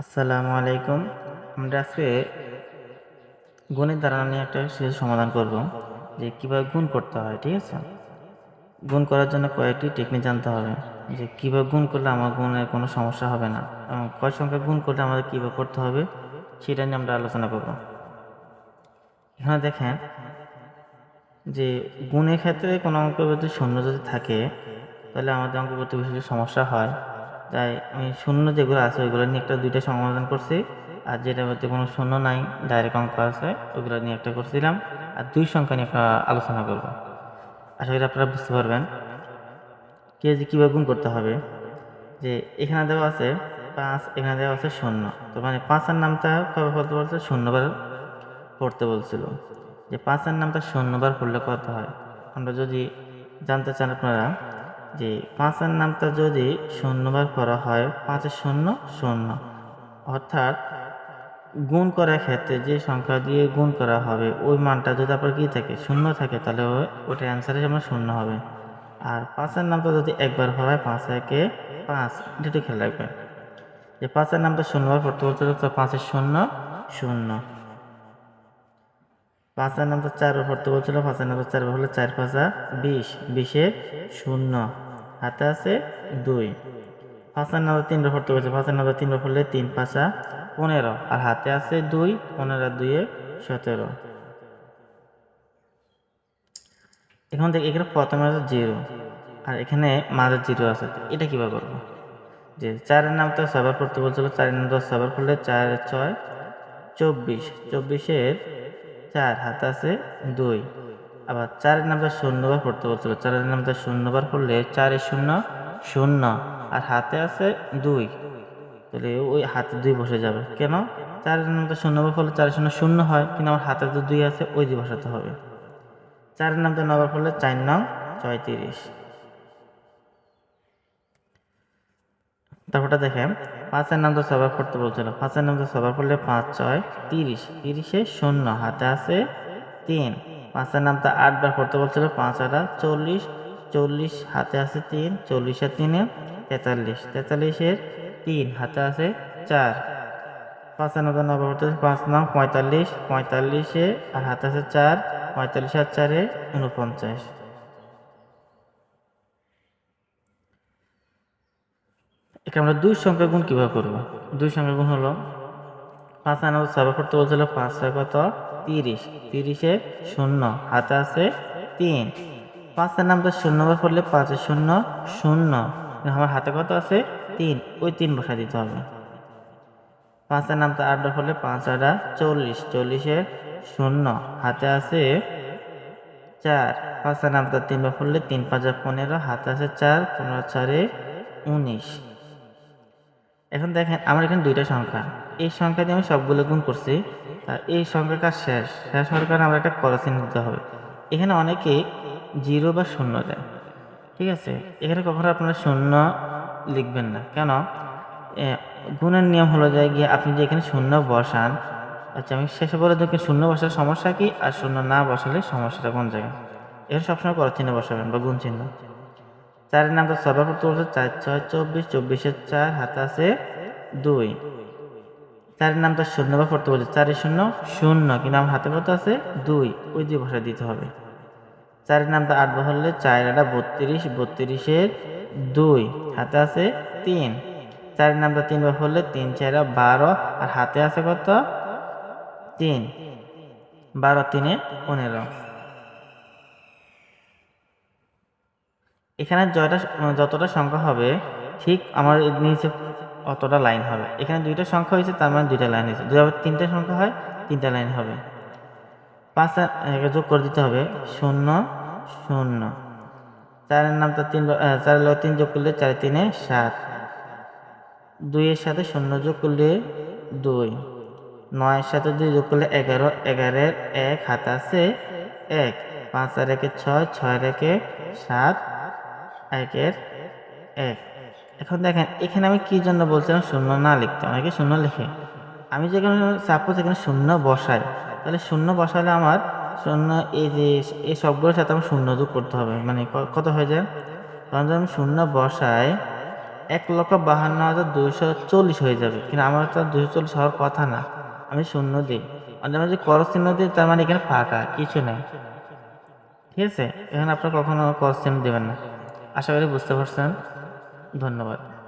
আসসালামু আলাইকুম। আমরা আজকে গুণের ধারণা নিয়ে একটা সিরিজ সমাধান করব, যে কীভাবে গুণ করতে হয়, ঠিক আছে? গুণ করার জন্য কয়েকটি টেকনিক জানতে হবে, যে কীভাবে গুণ করলে আমার গুণের কোনো সমস্যা হবে না, এবং কয় সংখ্যা গুণ করলে আমাদের কীভাবে করতে হবে, সেটা নিয়ে আমরা আলোচনা করব। এখানে দেখেন যে গুণের ক্ষেত্রে কোনো অঙ্ক যদি শূন্য যদি থাকে, তাহলে আমাদের অঙ্ক করতে সমস্যা হয়। তাই আমি শূন্য যেগুলো আছে ওইগুলো নিয়ে একটা দুইটা সমাধান করছি। আর যেটা মধ্যে কোনো শূন্য নাই ডাইরেক্ট অঙ্ক আছে, ওইগুলো নিয়ে একটা করছিলাম। আর দুই সংখ্যা নিয়ে একটা আলোচনা করব। আশা করি আপনারা বুঝতে পারবেন। কে যে কীভাবে গুণ করতে হবে? যে এখানে দেওয়া আছে পাঁচ, এখানে দেওয়া আছে শূন্য। তো মানে পাঁচের নামটা কবে বলতে বলছে? শূন্যবার পড়তে বলছিল। যে পাঁচের নামটা শূন্যবার পড়লে কত হয়? আমরা যদি জানতে চান আপনারা যে পাঁচের নামটা যদি শূন্যবার করা হয় পাঁচের শূন্য শূন্য। অর্থাৎ গুণ করার ক্ষেত্রে যে সংখ্যা দিয়ে গুণ করা হবে, ওই মানটা যদি আপনার কী থাকে, শূন্য থাকে, তাহলে ওটা অ্যান্সারে আমার শূন্য হবে। আর পাঁচের নামটা যদি একবার হয়, পাঁচ, একে পাঁচ, এটা খেয়াল রাখবেন। যে পাঁচের নামটা শূন্যবার পড়তে বলছিল তো পাঁচের শূন্য শূন্য। পাঁচের নাম্বার চার পড়তে বলছিল পাঁচের নামটা চার হলে চার পাঁচা বিশ, বিশে শূন্য, হাতে আছে দুই। পাঁচের নাম্বার তিন পড়তে বলছে পাঁচের নাম্বার তিন পড়লে তিন পাঁচা পনেরো, আর হাতে আছে দুই, পনেরো দুইয়ে সতেরো। এখন থেকে এখানে প্রথমে আছে জিরো, আর এখানে মাঝের জিরো আছে এটা কীভাবে করব? যে চারের নাম তো সবার পড়তে বলছিল, চারের নামটা সবার পড়লে চার, ছয়, চব্বিশ, চব্বিশের চার হাতে আছে, দুই। আবার চারের নামটা শূন্যবার পড়তে বলছিল। চারের নামটা শূন্যবার পড়লে চারের শূন্য শূন্য। আর হাতে আছে দুই। তাহলে ওই হাতে দুই বসে যাবে। কেন? চারের নামটা শূন্যবার পড়লে চারের শূন্য শূন্য হয়, কিন্তু আমার হাতে তো দুই আছে, ওই দুই বসাতে হবে। চারের নামটা নবার পড়লে চার নং ছয়ত্রিশ। তারপরটা দেখেন। পাঁচের নামটা সবার পড়তে বলছিল। পাঁচের নাম তো সবার পড়লে পাঁচ, ছয়, তিরিশ, তিরিশে শূন্য, হাতে আছে তিন। পাঁচের নাম নামটা আটবার পড়তে বলছিল, পাঁচ আটা চল্লিশ চল্লিশ, হাতে আছে তিন চল্লিশের তিনে, তেতাল্লিশ, তেতাল্লিশের তিন, হাতে আছে চার। নামটা নবার পড়তে পাঁচ নাম পঁয়তাল্লিশ, পঁয়তাল্লিশে আর হাতে আছে চার, পঁয়তাল্লিশ আর চারে উনপঞ্চাশ একে আমরা দুই সংখ্যা গুণ কীভাবে করব? দুই সংখ্যা গুণ হলো পাঁচ আনা সবার করতে বলছিল পাঁচ ছয় কত? তিরিশ। তিরিশে শূন্য, হাতে আছে তিন। পাঁচের নামটা শূন্যবার করলে পাঁচের শূন্য শূন্য। আমার হাতে কত আছে? তিন। ওই তিন বসা দিতে হবে। পাঁচের নামটা আটবার পড়লে পাঁচ আটা চল্লিশ। চল্লিশে শূন্য, হাতে আছে চার। পাঁচের নামটা তিনবার পড়লে তিন, পাঁচা পনেরো, হাতে আছে চার, পনেরো চারে উনিশ। এখন দেখেন, আমার এখানে দুইটা সংখ্যা। এই সংখ্যা দিয়ে আমি সবগুলো গুণ করছি, আর এই সংখ্যার কাজ শেষ। শেষ হওয়ার কারণে আমরা একটা করসিন দিতে হবে। এখানে অনেকে জিরো বা শূন্য দেয়, ঠিক আছে? এখানে কখনো আপনারা শূন্য লিখবেন না। কেন? গুণের নিয়ম হলো যায় গিয়ে আপনি যে এখানে শূন্য বসান আচ্ছা আমি শেষে বলে দেখি শূন্য বসার সমস্যা কি, আর শূন্য না বসালে সমস্যাটা কোন জায়গায়? এখানে সবসময় করো চিহ্ন বসাবেন বা গুণ চিহ্ন। চারের নামটা সবার পড়তে বলছে চার, ছয়, চব্বিশ, চব্বিশের চার, হাতে আছে দুই। চারের নামটা শূন্য বা পড়তে বলছে। চারের শূন্য? শূন্য। কিন্তু আমার হাতে কত আছে? দুই। ওই দুই ভাষা দিতে হবে। চারের নামটা আট বহলে চার আটা বত্রিশ, বত্রিশের দুই। হাতে আছে তিন। চারের নামটা তিন বার হলে তিন, চারা, বারো। আর হাতে আছে কত? তিন। বারো, তিনে পনেরো। এখানে জয়টা যতটা সংখ্যা হবে ঠিক আমার নিচে অতটা লাইন হবে। এখানে দুইটা সংখ্যা হয়েছে তার মানে দুইটা লাইন হয়েছে। যদি তিনটা সংখ্যা হয় তিনটা লাইন হবে। পাঁচ যোগ করে দিতে হবে শূন্য শূন্য। চারের তিন বার- আহ, চারের লগে তিন যোগ করলে চারে তিনে সাত। দুইয়ের সাথে শূন্য যোগ করলে দুই। নয়ের সাথে দুই যোগ করলে এগারো এগারোর এক হাত আছে এক। পাঁচ আর একে ছয় ছয় রেখে সাত। একের এক। এখন দেখেন, এখানে আমি কি জন্য বলছিলাম শূন্য না লিখতে অনেকে শূন্য লিখে? আমি যেখানে সাপোজ এখানে শূন্য বসাই, তাহলে শূন্য বসালে আমার শূন্য এই যে এই সবগুলোর সাথে আমার শূন্য যোগ করতে হবে। মানে কত হয়ে যায়? কারণ যদি আমি শূন্য বসাই, এক লক্ষ বাহান্ন হাজার দুইশো চল্লিশ হয়ে যাবে। কিন্তু আমার তো দুশো চল্লিশ হওয়ার কথা না। আমি শূন্য দিই। আর আমি যদি করস চিহ্ন দিই, তার মানে এখানে ফাঁকা, কিছু নেই। ঠিক আছে? এখানে আপনার কখনো করস চিহ্ন দেবেন না। আশা করি বুঝতে পারছেন। ধন্যবাদ।